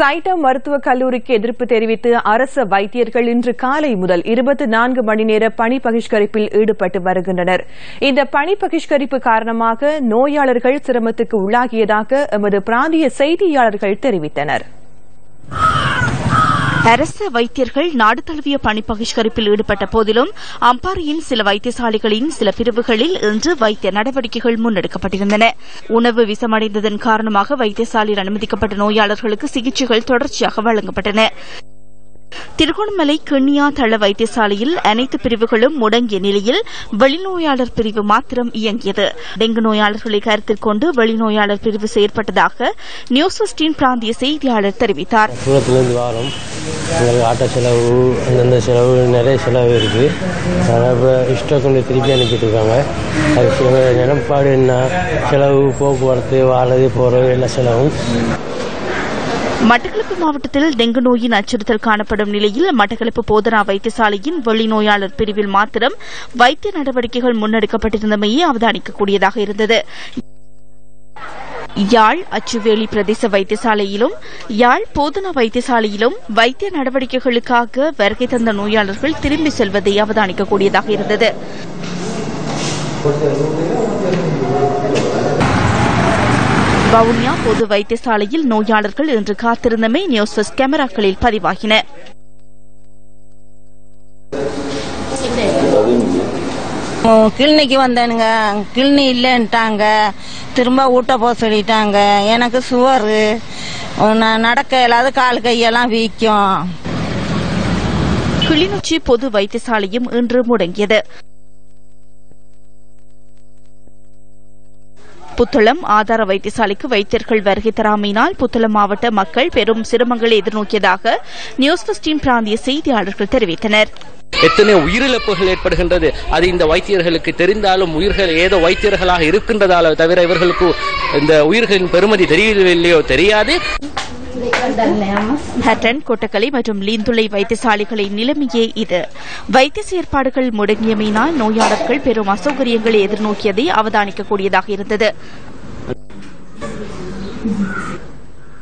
சைட்டா மருத்துவக் கல்லூரிக்கு எதிர்ப்பு தெரிவித்து அரச வைத்தியர்கள் இன்று காலை முதல் இருபத்தி நான்கு மணி நேர பணி பகிஷ்கரிப்பில் ஈடுபட்டு வருகின்றனர். இந்த பணி பகிஷ்கரிப்பு காரணமாக நோயாளர்கள் சிரமத்துக்கு உள்ளாகியதாக எமது பிராந்திய செய்தியாளர்கள் தெரிவித்தனர். அரச வைத்தியர்கள் நாடு தழுவிய பணி பகிஷ்கரிப்பில் ஈடுபட்ட போதிலும் அம்பாறையின் சில வைத்தியசாலைகளின் சில பிரிவுகளில் இன்று வைத்திய நடவடிக்கைகள் முன்னெடுக்கப்பட்டிருந்தன. உணவு விஷமடைந்ததன் காரணமாக வைத்தியசாலையில் அனுமதிக்கப்பட்ட நோயாளர்களுக்கு சிகிச்சைகள் தொடர்ச்சியாக வழங்கப்பட்டன. திருகோணமலை கிண்ணியா தள வைத்தியசாலையில் அனைத்து பிரிவுகளும் முடங்கிய நிலையில் வெளிநோயாளர் பிரிவு மாத்திரம் இயங்கியது. டெங்கு நோயாளர்களை கருத்தில் கொண்டு வெளிநோயாளர் பிரிவு செயற்பட்டதாக நியூஸ் பிப்டீன் பிராந்திய செய்தியாளர் தெரிவித்தார். வாரம். எங்களுக்கு ஆட்டோ செலவு அந்தந்த செலவு நிறைய செலவு இருக்குது அதனால் இப்போ இஷ்டம் கொண்டு திருப்பி அனுப்பிட்டு இருக்காங்க அதுக்கு நிலப்பாடு என்ன செலவு போக்குவரத்து வாழது போகிறது எல்லா செலவும். மட்டக்களப்பு மாவட்டத்தில் டெங்கு நோயின் அச்சுறுத்தல் காணப்படும் நிலையில் மட்டக்களப்பு போதனா வைத்தியசாலையின் வெளிநோயாளர் பிரிவில் மாத்திரம் வைத்திய நடவடிக்கைகள் முன்னெடுக்கப்பட்டிருந்தமையே அவதானிக்கக்கூடியதாக இருந்தது. யாழ் அச்சுவேலி பிரதேச வைத்தியசாலையிலும் யாழ் போதனா வைத்தியசாலையிலும் வைத்திய நடவடிக்கைகளுக்காக வருகை தந்த நோயாளர்கள் திரும்பி செல்வதை அவதானிக்கக்கூடியதாக இருந்தது. வவுனியா பொது வைத்தியசாலையில் நோயாளர்கள் இன்று காத்திருந்தமை நியூஸ் ஃபர்ஸ்ட் கேமராக்களில் பதிவாகின. கிளினிக்கு வந்தேனுங்க. கிளினி இல்லைன்ட்டாங்க. திரும்ப ஊட்ட போக சொல்லிட்டாங்க. எனக்கு சுவரு. நடக்க இல்லாத கால் கையெல்லாம் வீக்கும் கிளிநொச்சி பொது வைத்தியசாலையும் இன்று முடங்கியது. புத்தளம் ஆதார வைத்தியசாலைக்கு வைத்தியர்கள் வருகை தராமையினால் புத்தளம் மாவட்ட மக்கள் பெரும் சிரமங்களை எதிர்நோக்கியதாக நியூஸ் பிப்டீன் பிராந்திய செய்தியாளர்கள் தெரிவித்தனர். எத்தனை உயிரிழப்புகள் ஏற்படுகின்றது? அது இந்த வைத்தியர்களுக்கு தெரிந்தாலும் உயிர்கள் ஏதோ வைத்தியர்களாக இருக்கின்றதால தவிர இவர்களுக்கு இந்த உயிர்களின் பெருமதி தெரியவில்லையோ தெரியாது. ஹட்டன் கொட்டக்கலை மற்றும் லீந்துளை வைத்தியசாலைகளின் நிலைமையே இது. வைத்திய செயற்பாடுகள் முடங்கியமையினால் நோயாளர்கள் பெரும் அசௌகரியங்களை எதிர்நோக்கியதை அவதானிக்கக்கூடியதாக இருந்தது.